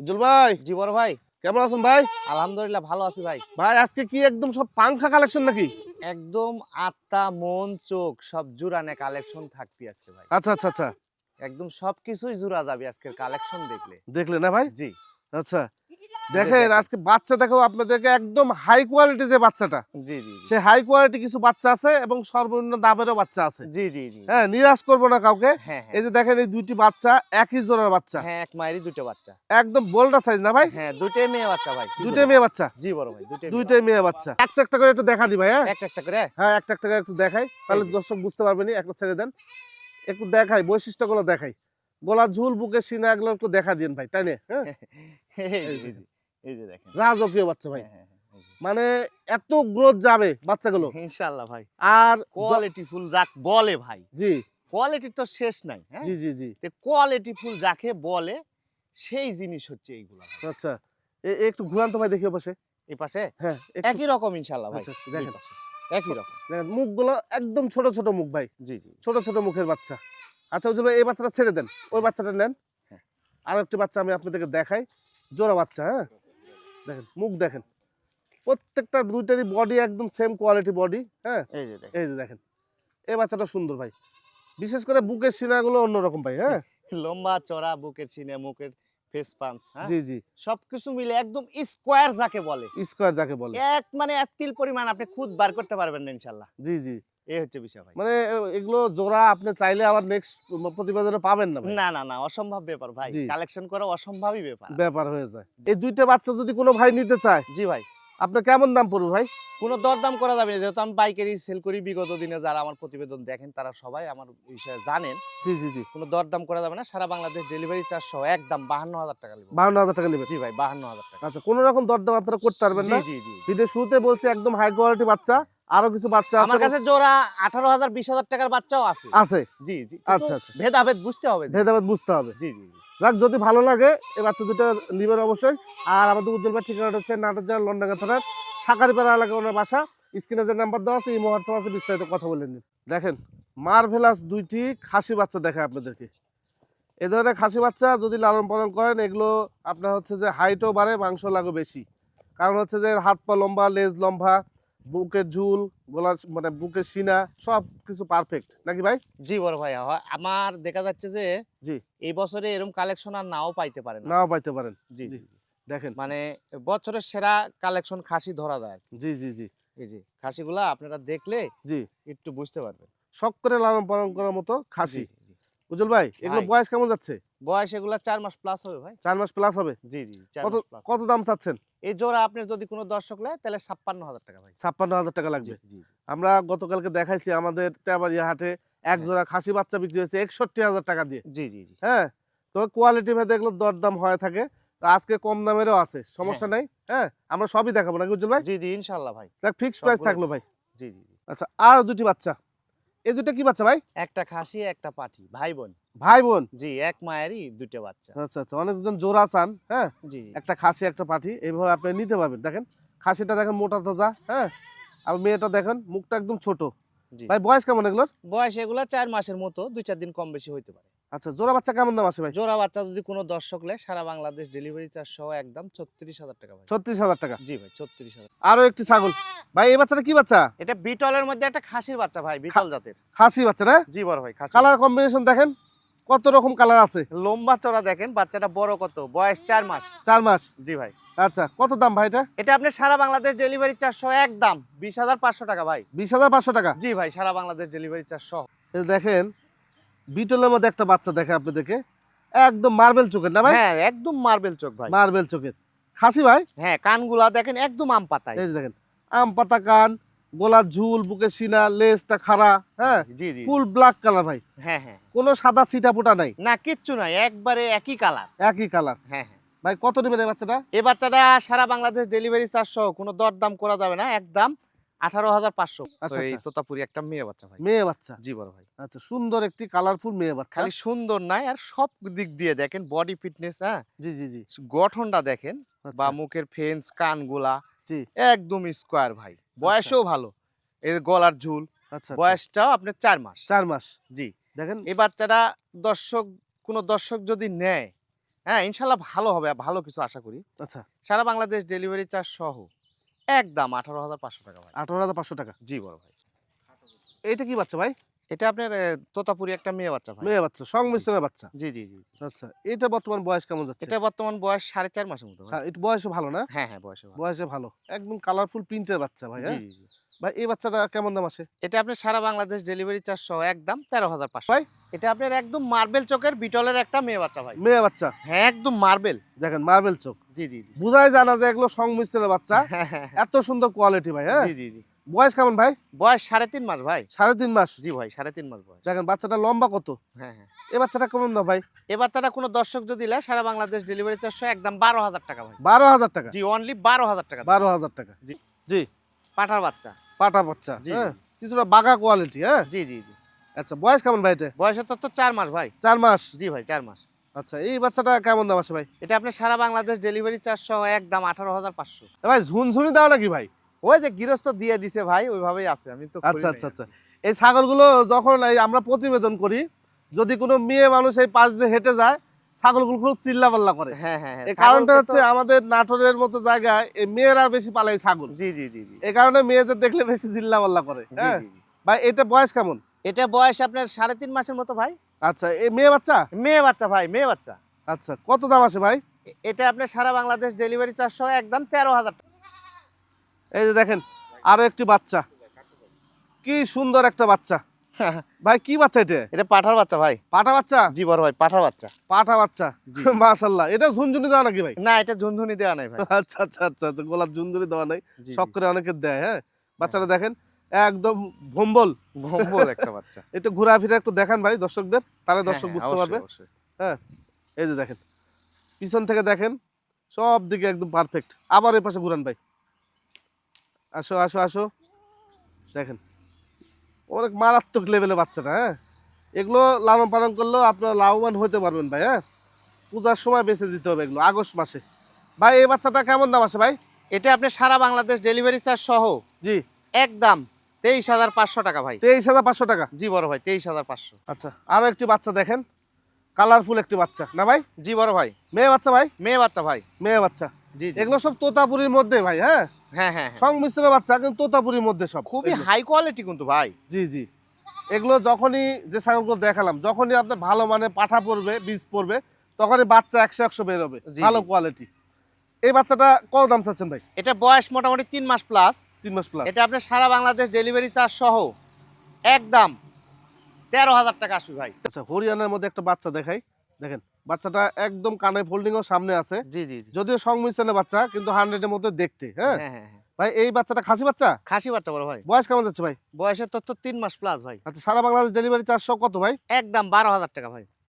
উজ্জ্বল ভাই জি বড় ভাই। কেমন আছেন ভাই? আলহামদুলিল্লাহ ভালো আছি ভাই। ভাই আজকে কি একদম সব পাংখা কালেকশন নাকি? একদম আত্মা মন চোখ সব জুরানে কালেকশন থাকবি আজকে ভাই। আচ্ছা আচ্ছা আচ্ছা। একদম সবকিছুই জুড়া যাবে আজকের কালেকশন দেখলে। দেখলে না ভাই? জি। আচ্ছা। দেখেন। আজকে বাচ্চা দেখো আপনাদেরকে একদম হাই কোয়ালিটি যে বাচ্চাটা জি জি। সে হাই কোয়ালিটি কিছু বাচ্চা আছে এবং সর্বনিম্ন দামেরও বাচ্চা আছে। জি জি জি। হ্যাঁ নিরাশ করব না কাউকে। হ্যাঁ এই যে দেখেন এই দুইটি বাচ্চা একই জোড়ার বাচ্চা। হ্যাঁ এক মায়েরই দুটো বাচ্চা। একদম বোল্ডা সাইজ না ভাই? হ্যাঁ দুটোই মেয়ে বাচ্চা ভাই। দুইটাই মেয়ে বাচ্চা। জি বড় ভাই দুটোই দুইটাই মেয়ে বাচ্চা। একটা একটা করে একটু দেখা দি ভাই হ্যাঁ? একটা একটা করে? হ্যাঁ একটা একটা করে একটু দেখাই। তাহলে। দর্শক বুঝতে পারবেন একটা ছেড়ে দেন। একটু দেখাই বৈশিষ্ট্যগুলো দেখাই। গলা ঝুল বুকে সিনা এগুলো একটু দেখা দিন ভাই তাই না? হ্যাঁ? এই যে, দেখেন। রাজকীয় বাচ্চা ভাই। হ্যাঁ, হ্যাঁ, হ্যাঁ। মানে এত গ্রোথ যাবে বাচ্চাগুলো। ইনশাআল্লাহ ভাই। আর কোয়ালিটি ফুল যাক বলে ভাই। জি। কোয়ালিটি তো শেষ নাই জি জি জি। কোয়ালিটি ফুল যাকে বলে সেই জিনিস হচ্ছে এইগুলা আচ্ছা। একটু ঘুরান তো ভাই দেখি পাশে এই পাশে? হ্যাঁ একই রকম ইনশাআল্লাহ ভাই। আচ্ছা, দেখেন। একই রকম। দেখেন, মুখগুলো একদম ছোট ছোট মুখ ভাই। জি জি। ছোট ছোট মুখের বাচ্চা। আচ্ছা ওই এই বাচ্চাটা ছেড়ে দেন। ওই বাচ্চাটা নেন। হ্যাঁ। আর একটি বাচ্চা আমি আপনাদেরকে দেখাই। জোড়া বাচ্চা হ্যাঁ? দেখেন মুখ দেখেন। প্রত্যেকটা দুইটারই বডি একদম সেম কোয়ালিটি বডি হ্যাঁ? এই যে দেখেন। এই যে দেখেন। এই বাচ্চাটা সুন্দর ভাই। বিশেষ করে বুকের সিনাগুলো অন্যরকম ভাই হ্যাঁ? লম্বা চড়া বুকের চিনে মুখের ফেস পাঞ্চ হ্যাঁ? জি জি। সবকিছু মিলে একদম স্কোয়ার যাকে বলে। স্কোয়ার যাকে বলে। এক মানে এক তিল পরিমাণ আপনি খুদ বার করতে পারবেন না ইনশাআল্লাহ জি জি। এই হচ্ছে বিষয় ভাই। মানে এগুলো জোড়া আপনি চাইলে আবার নেক্সট প্রতিবেদনে পাবেন না না না না অসম্ভব ব্যাপার ভাই। কালেকশন করা অসম্ভবই ব্যাপার। ব্যাপার হয়ে যায়। এই দুইটা বাচ্চা যদি কোনো ভাই নিতে চায় জি ভাই। আপনার কেমন দাম পড়বে ভাই? কোনো দরদাম করা যাবে না। যেহেতু আমি সেল করি বিগত দিনে যারা আমার প্রতিবেদন দেখেন তারা সবাই আমার বিষয়ে জানেন। জি জি জি। কোনো দরদাম করা যাবে না। সারা বাংলাদেশ ডেলিভারি চার্জ সহ একদম বাহান্ন হাজার টাকা নেব। বাহান্ন হাজার টাকা নেবে। জি ভাই বাহান্ন হাজার টাকা। আচ্ছা কোনো রকম দরদাম আপনারা করতে পারবেন না? জি জি। ভিডিও শুরুতে বলছি একদম হাই কোয়ালিটি বাচ্চা। আরও কিছু বাচ্চা আছে আমার কাছে জোড়া আঠারো হাজার বিশ হাজার টাকার বাচ্চাও আছে। আছে? জি জি। আচ্ছা, আচ্ছা। ভেদাভেদ বুঝতে হবে ভেদাভেদ বুঝতে হবে। জি জি। যাক যদি ভালো লাগে এই বাচ্চা দুটো নিবেন অবশ্যই। আর আমাদের উজ্জ্বল ভাই ঠিকানাটা হচ্ছে নাটক জেলা লন্ডন থানার সাকারিপাড়া এলাকা ওনার বাসা। স্ক্রিনে যে নাম্বার দেওয়া আছে এই হোয়াটসঅ্যাপ আছে বিস্তারিত কথা বলে নিন। দেখেন মার্ভেলাস দুইটি খাসি বাচ্চা দেখায় আপনাদেরকে। এ ধরনের খাসি বাচ্চা যদি লালন পালন করেন এগুলো আপনার হচ্ছে যে হাইটও বাড়ে মাংস লাগে বেশি। কারণ হচ্ছে যে হাত পা লম্বা লেজ লম্বা বুকের ঝুল গলার মানে বুকের সিনা সব কিছু পারফেক্ট নাকি ভাই? জি বড় ভাই আমার দেখা যাচ্ছে যে জি। এই বছরে এরকম কালেকশন আর নাও পাইতে পারে না। নাও পাইতে পারেন। জি জি। জি জি। দেখেন। মানে বছরের সেরা কালেকশন খাসি ধরা যায় জি জি জি। এই যে খাসিগুলা আপনারা দেখলে জি। একটু বুঝতে পারবেন। শখ করে লালন পালন করার মতো খাসি। জি, জি, জি। উজ্জ্বল ভাই এগুলো বয়স কেমন যাচ্ছে? বয়স এগুলা চার মাস প্লাস হবে ভাই। চার মাস প্লাস হবে? জি জি কত কত দাম চাচ্ছেন? এই জোড়া আপনার যদি কোনো দর্শক নেয় তাহলে ছাপ্পান্ন হাজার টাকা ভাই। ছাপ্পান্ন হাজার টাকা লাগবে। জি আমরা গতকালকে দেখাইছি আমাদের তেবাড়িয়া হাটে এক হ্যাঁ। জোড়া খাসি বাচ্চা বিক্রি হয়েছে একষট্টি হাজার টাকা দিয়ে। জি জি জি। হ্যাঁ? তো কোয়ালিটি ভেদে এগুলো দরদাম হয়ে থাকে। তো আজকে কম দামেরও আছে সমস্যা নাই হ্যাঁ? আমরা সবই দেখাবো নাকি উজ্জ্বল ভাই? জি জি ইনশাল্লাহ ভাই। দেখ ফিক্সড প্রাইস থাকল ভাই। জি জি আচ্ছা আর দুটি বাচ্চা। এই দুটো কি বাচ্চা ভাই? একটা খাসি একটা পাঠি ভাই বোন। ভাই বোন জি এক মায়েরই দুটো বাচ্চা। আচ্ছা আচ্ছা অনেকজন জোড়া চান হ্যাঁ? জি একটা খাসি একটা পাঠি এইভাবে আপনি নিতে পারবেন। দেখেন খাসিটা দেখেন মোটা তাজা হ্যাঁ? আর মেয়েটা দেখেন মুখটা একদম ছোট। ভাই বয়স কেমন এগুলোর? বয়স এগুলা চার মাসের মতো দুই চার দিন কম বেশি হইতে পারে। আচ্ছা জোড়া বাচ্চা কেমন দাম আসে ভাই? জোড়া বাচ্চা যদি কোনো দর্শক নেয় সারা বাংলাদেশ ডেলিভারি চার্জ সহ একদম ছত্রিশ হাজার টাকা ভাই। ছত্রিশ হাজার টাকা? জি ভাই ছত্রিশ হাজার। আরও একটি ছাগল। ভাই এই বাচ্চাটা কি বাচ্চা? এটা বিটলের মধ্যে একটা খাসির বাচ্চা ভাই বিটল জাতের। খাসি বাচ্চা না? জি বড় ভাই কালার কম্বিনেশন দেখেন। কত রকম কালার আছে? লম্বা চড়া দেখেন বাচ্চাটা বড় কত? বয়স চার মাস। চার মাস? জি ভাই। আচ্ছা কত দাম ভাই এটা? এটা আপনি সারা বাংলাদেশ ডেলিভারি চার্জ সহ একদম বিশ হাজার পাঁচশো টাকা ভাই। বিশ হাজার পাঁচশো টাকা? জি ভাই সারা বাংলাদেশ ডেলিভারি সহ দেখেন বিটলের মধ্যে একটা বাচ্চা দেখে আপনাদেরকে। একদম মার্বেল চোখের না ভাই? হ্যাঁ একদম মার্বেল চোখ ভাই। মার্বেল চোখের। খাসি ভাই? হ্যাঁ কানগুলা দেখেন একদম আম পাতায়। এই দেখেন আম পাতা কান গোলার ঝুল বুকের সিনা লেজটা খাড়া হ্যাঁ? জি জি ফুল ব্ল্যাক কালার ভাই। হ্যাঁ হ্যাঁ। কোনো সাদা সিটা পোটা নাই। না কিচ্ছু নাই একবারে একই কালার একই কালার হ্যাঁ হ্যাঁ। ভাই কত নেবেন এই বাচ্চাটা? এই বাচ্চাটা সারা বাংলাদেশ ডেলিভারি চার্জ সহ কোনো দরদাম করা যাবে না একদম আঠারো হাজার পাঁচশো। আচ্ছা, এই আচ্ছা। তোতাপুরি একটা মেয়ে বাচ্চা ভাই। মেয়ে বাচ্চা? জি বড় ভাই। আচ্ছা সুন্দর একটি কালারফুল মেয়ে বাচ্চা। খালি সুন্দর নাই আর সব দিক দিয়ে দেখেন বডি ফিটনেস হ্যাঁ? জি জি জি। গঠনটা দেখেন আচ্ছা, বা মুখের ফেন্স কানগুলা জি। একদম স্কোয়ার ভাই। বয়সও ভালো। এর গলার ঝুল। আচ্ছা আচ্ছা। বয়সটাও আপনার চার মাস। চার মাস। জি। দেখেন এই বাচ্চাটা দর্শক কোনো দর্শক যদি নেয় হ্যাঁ ইনশাল্লাহ ভালো হবে ভালো কিছু আশা করি। আচ্ছা। সারা বাংলাদেশ ডেলিভারি চার্জ সহ একদম আঠারো হাজার পাঁচশো টাকা ভাই। আঠারো হাজার পাঁচশো টাকা। জি বড় ভাই। এইটা কি বাচ্চা ভাই? এটা আপনার তোতাপুরি একটা মেয়ে বাচ্চা ভাই। মেয়ে বাচ্চা সংমিশ্রণের বাচ্চা? জি জি জি আচ্ছা এটা বর্তমান বয়স কেমন যাচ্ছে? এটা বর্তমান বয়স সাড়ে চার মাসের মতো এটা বয়সে ভালো না? হ্যাঁ হ্যাঁ বয়স। বয়সে ভালো। একদম কালারফুল প্রিন্টের বাচ্চা ভাই জি হ্যাঁ? জি জি। ভাই এই বাচ্চাটা কেমন দাম আসে? এটা আপনার সারা বাংলাদেশ ডেলিভারি চার্জ সহ একদম তেরো হাজার পাঁচশো। ভাই? এটা আপনার একদম মার্বেল চোখের বিটলের একটা মেয়ে বাচ্চা ভাই। মেয়ে বাচ্চা? হ্যাঁ একদম মার্বেল দেখেন মার্বেল চোখ। জি জি বুঝাই জানা যে এগুলো সংমিশ্রণের বাচ্চা। হ্যাঁ, হ্যাঁ, হ্যাঁ। এত সুন্দর কোয়ালিটি ভাই হ্যাঁ? জি জি জি। বয়স কেমন ভাই? বয়স সাড়ে তিন মাস ভাই। সাড়ে তিন মাস? জি ভাই সাড়ে তিন মাস বয়স। দেখেন বাচ্চাটা লম্বা কত? হ্যাঁ হ্যাঁ। এই বাচ্চাটা কেমন দাম ভাই? এ বাচ্চাটা কোনো দর্শক যদি নেয় সারা বাংলাদেশ ডেলিভারি চার্জ সহ একদম বারো হাজার টাকা ভাই। বারো হাজার টাকা? জি অনলি বারো হাজার টাকা। বারো হাজার টাকা। জি। জি। পাঠার বাচ্চা। পাটা বাচ্চা জি হ্যাঁ? কিছুটা বাঘা কোয়ালিটি হ্যাঁ? জি জি জি। আচ্ছা বয়স কেমন ভাই এটা? বয়সের তো চার মাস ভাই। চার মাস? জি ভাই চার মাস। আচ্ছা এই বাচ্চাটা কেমন দাম আসে ভাই? এটা আপনার সারা বাংলাদেশ ডেলিভারি চার্জ সহ একদম আঠারো হাজার পাঁচশো। ভাই ঝুনঝুনি দাও নাকি ভাই? ওই যে গৃহস্থ দিয়ে দিছে ভাই ওইভাবেই আছে আমি তো আচ্ছা আচ্ছা আচ্ছা। এই ছাগলগুলো যখন এই আমরা প্রতিবেদন করি যদি কোনো মেয়ে মানুষ এই পাশ দিয়ে হেঁটে যায় ছাগলগুলো খুব চিল্লা পাল্লা করে। হ্যাঁ হ্যাঁ হ্যাঁ এই কারণটা হচ্ছে আমাদের নাটোরের মতো জায়গায় এই মেয়েরা বেশি পালায় ছাগল। জি জি জি এই কারণে মেয়েদের দেখলে বেশি চিল্লা পাল্লা করে হ্যাঁ। ভাই এটা বয়স কেমন? এটা বয়স আপনার সাড়ে তিন মাসের মতো ভাই। আচ্ছা এই মেয়ে বাচ্চা? মেয়ে বাচ্চা ভাই মেয়ে বাচ্চা। আচ্ছা কত দাম আসে ভাই? এটা আপনার সারা বাংলাদেশ ডেলিভারি চার্জ সহ একদম তেরো হাজার এই যে দেখেন আরও একটি বাচ্চা। কি সুন্দর একটা বাচ্চা। ভাই কি বাচ্চা এটা? এটা পাঠার বাচ্চা ভাই। পাঠা বাচ্চা? জি বড় ভাই পাঠার বাচ্চা। পাঠা বাচ্চা। মাশাল্লাহ এটা ঝুনঝুনি দেওয়া নাকি ভাই? না এটা ঝুনঝুনি দেওয়া নাই ভাই। আচ্ছা আচ্ছা আচ্ছা আচ্ছা গোলাপ ঝুনঝুনি দেওয়া নাই। শখ করে অনেকে দেয় হ্যাঁ? বাচ্চাটা দেখেন একদম ভম্বল। ভম্বল একটা বাচ্চা। একটু ঘোরাফেরা একটু দেখান ভাই দর্শকদের তাহলে হ্যাঁ, দর্শক হ্যাঁ, বুঝতে পারবে। হ্যাঁ এই যে দেখেন পিছন থেকে দেখেন সব দিকে একদম পারফেক্ট আবার এই পাশে ঘুরান ভাই। আসো আসো আসো। দেখেন অনেক মারাত্মক লেভেলে বাচ্চাটা হ্যাঁ? এগুলো লালন পালন করলেও আপনারা লাভবান হতে পারবেন ভাই হ্যাঁ? পূজার সময় বেঁচে দিতে হবে এগুলো আগস্ট মাসে। ভাই এই বাচ্চাটা কেমন দাম আছে ভাই? এটা আপনি সারা বাংলাদেশ ডেলিভারি চার্জ সহ জি। একদম তেইশ হাজার পাঁচশো টাকা ভাই। তেইশ হাজার পাঁচশো টাকা? জি বড় ভাই তেইশ হাজার পাঁচশো। আচ্ছা আরও একটি বাচ্চা দেখেন কালারফুল একটি বাচ্চা না ভাই? জি বড় ভাই। মেয়ে বাচ্চা ভাই? মেয়ে বাচ্চা ভাই। মেয়ে বাচ্চা। জি। এগুলো সব তোতাপুরির মধ্যে ভাই হ্যাঁ? হ্যাঁ হ্যাঁ হ্যাঁ। বাচ্চা কিন্তু তোতাপুরির মধ্যে সব। খুবই হাই কোয়ালিটি কিন্তু ভাই। জি জি। এগুলো যখনই যে ছাগলগুলো দেখালাম যখনই আপনার ভালো মানে পাঠা পড়বে বীজ পড়বে তখনই বাচ্চা একশো একশো বেরোবে ভালো কোয়ালিটি এই বাচ্চাটা কত দাম চাচ্ছেন ভাই? এটা বয়স মোটামুটি তিন মাস প্লাস তিন মাস প্লাস এটা আপনার সারা বাংলাদেশ ডেলিভারি চার্জ সহ একদম তেরো হাজার টাকা আসবে ভাই। আচ্ছা হরিয়ানার মধ্যে একটা বাচ্চা দেখাই। দেখেন বাচ্চাটা একদম কানে ফোল্ডিং এর সামনে আছে। জি জি। যদিও সংমিশ্রণের বাচ্চা কিন্তু হান্ড্রেড এর মধ্যে দেখতে হ্যাঁ? হ্যাঁ হ্যাঁ হ্যাঁ। ভাই এই বাচ্চাটা খাসি বাচ্চা? খাসি বাচ্চা বড় ভাই। বয়স কেমন যাচ্ছে ভাই? বয়সের তো তিন মাস প্লাস ভাই। আচ্ছা সারা বাংলাদেশ ডেলিভারি চারশো কত ভাই? একদম বারো হাজার টাকা ভাই।